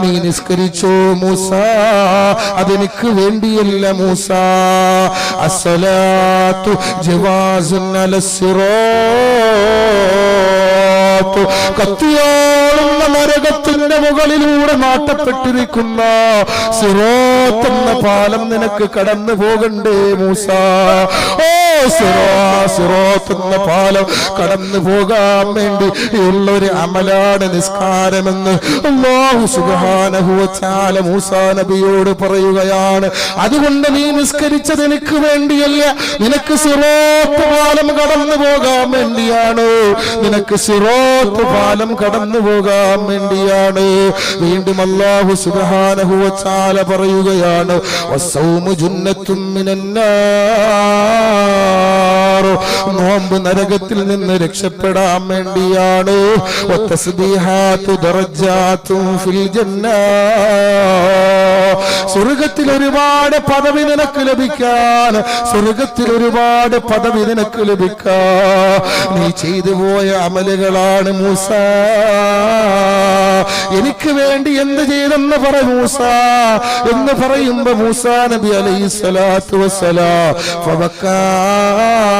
നീ നിസ്കരിച്ചോ മൂസ? അതെനിക്ക് വേണ്ടിയല്ല മൂസ. അസലാത്തു ജവാസുൻ അലസ്സിറാത്ത് കത്തിയാളുന്ന മുകളിലൂടെ നാട്ടപ്പെട്ടിരിക്കുന്ന സിറോത്തുന്ന പാലം നിനക്ക് കടന്നു പോകണ്ടേ മൂസ. ഓ സിറോ സിറോത്ത് പാലം കടന്നു പോകാൻ വേണ്ടി ഉള്ള ഒരു അമലാണ് നിസ്കാരമെന്ന് വ തആല മൂസാ നബിയോട് പറയുകയാണ്. അതുകൊണ്ട് നീ നിസ്കരിച്ചത് എനിക്ക് വേണ്ടിയല്ല. നിനക്ക് സിറോത്ത് പാലം കടന്നു പോകാൻ വേണ്ടിയാണ്. നിനക്ക് സിറോത്ത് പാലം കടന്നു പോകാൻ വേണ്ടിയാണ്. വീണ്ടും അള്ളാഹു തആല പറയുകയാണ്. വസൗമു ജുന്നത്തും മിനന്നാർ. നോമ്പ് നരകത്തിൽ നിന്ന് രക്ഷപ്പെടാൻ വേണ്ടിയാണ്. വത്തസ്ബീഹാത്തു ദറജാത്തും ഫിൽ ജന്ന. സ്വർഗത്തിൽ ഒരുപാട് പദവി നിനക്ക് ലഭിക്കാൻ. സ്വർഗത്തിൽ ഒരുപാട് പദവി നിനക്ക് ലഭിക്കാൻ. നീ ചെയ്തു പോയ അമലുകളാണ് മൂസ. എനിക്ക് വേണ്ടി എന്ത് ചെയ്തെന്ന് പറ മൂസ. എന്ന് പറയുമ്പോ മൂസ നബി അലൈഹി സ്വലാത്തു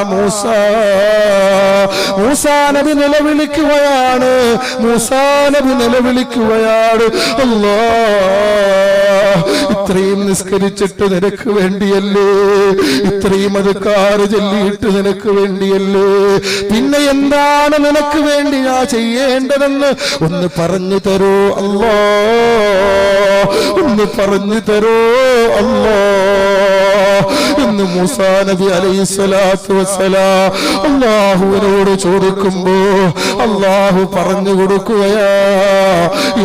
മൂസ. മൂസാ നബി നിലവിളിക്കുകയാണ്. മൂസ നബി നിലവിളിക്കുകയാണ്. അല്ലാ. ഇത്രയും നിസ്കരിച്ചിട്ട് നിനക്ക് വേണ്ടിയല്ലേ? ഇത്രയും അത് കാറ് ചൊല്ലിയിട്ട് നിനക്ക് വേണ്ടിയല്ലേ? പിന്നെ എന്താണ് നിനക്ക് വേണ്ടി ഞാൻ ചെയ്യേണ്ടതെന്ന് ഒന്ന് പറഞ്ഞു തരൂ അല്ലോ. ഒന്ന് പറഞ്ഞു തരൂ അല്ലോ. എന്ന് മൂസാ നബി അലൈഹി സ്വലാത്തു വസ്സലാം അള്ളാഹുവിനോട് ചോദിക്കുമ്പോ അള്ളാഹു പറഞ്ഞു കൊടുക്കുകയാ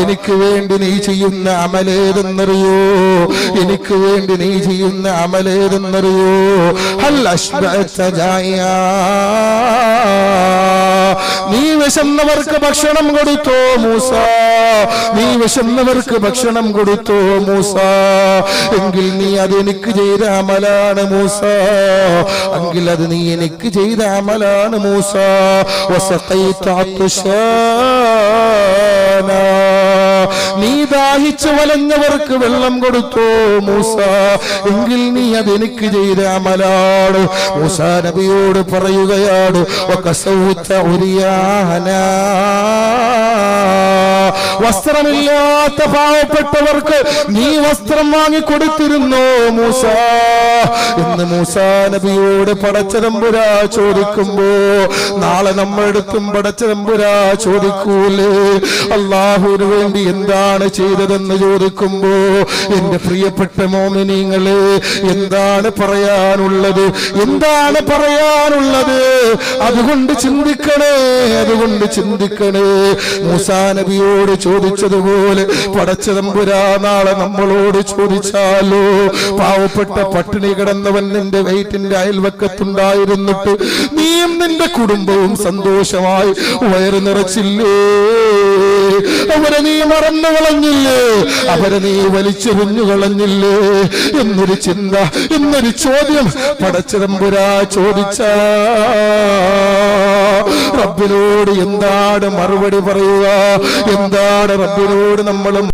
എനിക്ക് വേണ്ടി നീ ചെയ്യുന്ന അമലേതെന്നറിയോ? എനിക്ക് വേണ്ടി നീ ചെയ്യുന്ന അമലേതെന്നറിയോ? ഹൽ നീ വിശന്നവർക്ക് ഭക്ഷണം കൊടുത്തു മൂസ. നീ വിശന്നവർക്ക് ഭക്ഷണം കൊടുത്തു മൂസ. എങ്കിൽ നീ അത് എനിക്ക് ചെയ്ത അമലാണ് മൂസ. എങ്കിൽ അത് നീ എനിക്ക് ചെയ്ത അമലാണ് മൂസ. വസഖൈത അത്ശാനാ. ദാഹിച്ചു വലഞ്ഞവർക്ക് വെള്ളം കൊടുത്തു മൂസ എങ്കിൽ നീ അതെനിക്ക് ചെയ്ത അമലാണ് മൂസ നബിയോട് പറയുകയാണ് ഒക്കെ സൗത്ത ഉരിയാനാ." വസ്ത്രമില്ലാത്ത പാവപ്പെട്ടവർക്ക് നീ വസ്ത്രം വാങ്ങി കൊടുത്തിരുന്നോ മൂസ? എന്ന് മൂസ നബിയോട് പടച്ചതമ്പുരാ ചോദിക്കുമ്പോ നാളെ നമ്മളെടുത്തും പടച്ചതമ്പുരാ ചോദിക്കൂലേ? അള്ളാഹുവിന് വേണ്ടി എന്താണ് ചെയ്തതെന്ന് ചോദിക്കുമ്പോ എന്റെ പ്രിയപ്പെട്ട മോമിനിങ്ങളെ എന്താണ് പറയാനുള്ളത്? എന്താണ് പറയാനുള്ളത്? അതുകൊണ്ട് ചിന്തിക്കണേ അതുകൊണ്ട് ചിന്തിക്കണേ. മൂസാ നബിയോട് ചോദിച്ചതുപോലെ പടച്ചതമ്പുരാ നാളെ നമ്മളോട് ചോദിച്ചാലോ? പാവപ്പെട്ട പട്ടിണി കിടന്നവൻ നിന്റെ വെയിറ്റിന്റെ അയൽവക്കത്തുണ്ടായിരുന്നിട്ട് നീയും നിന്റെ കുടുംബവും സന്തോഷമായി വയറ് നിറച്ചില്ലേ? അവരെ നീ മറന്നു കളഞ്ഞില്ലേ? അവരെ നീ വലിച്ചെറിഞ്ഞു കളഞ്ഞില്ലേ? എന്നൊരു ചിന്ത എന്നൊരു ചോദ്യം പടച്ചതമ്പുരാ ചോദിച്ച. റബ്ബിനോട് എന്താണ് മറുപടി പറയുക? എന്താണ് റബ്ബിനോട് നമ്മൾ